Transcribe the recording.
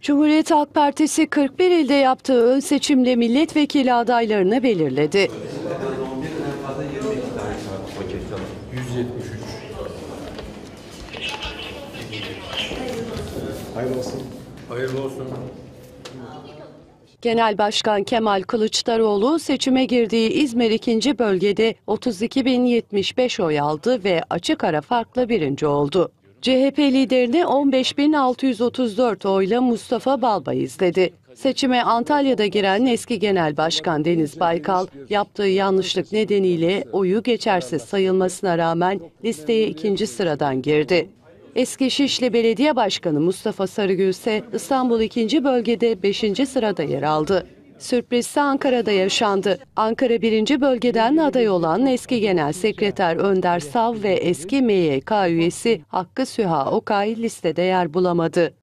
Cumhuriyet Halk Partisi 41 ilde yaptığı ön seçimle milletvekili adaylarını belirledi. 173. Hayırlı olsun. Hayırlı olsun. Genel Başkan Kemal Kılıçdaroğlu seçime girdiği İzmir 2. bölgede 32.075 oy aldı ve açık ara farkla birinci oldu. CHP liderini 15.634 oyla Mustafa Balbay izledi. Seçime Antalya'da giren eski Genel Başkan Deniz Baykal, yaptığı yanlışlık nedeniyle oyu geçersiz sayılmasına rağmen listeye ikinci sıradan girdi. Eski Şişli Belediye Başkanı Mustafa Sarıgül ise İstanbul 2. bölgede 5. sırada yer aldı. Sürpriz ise Ankara'da yaşandı. Ankara 1. bölgeden aday olan eski Genel Sekreter Önder Sav ve eski MYK üyesi Hakkı Süha Okay listede yer bulamadı.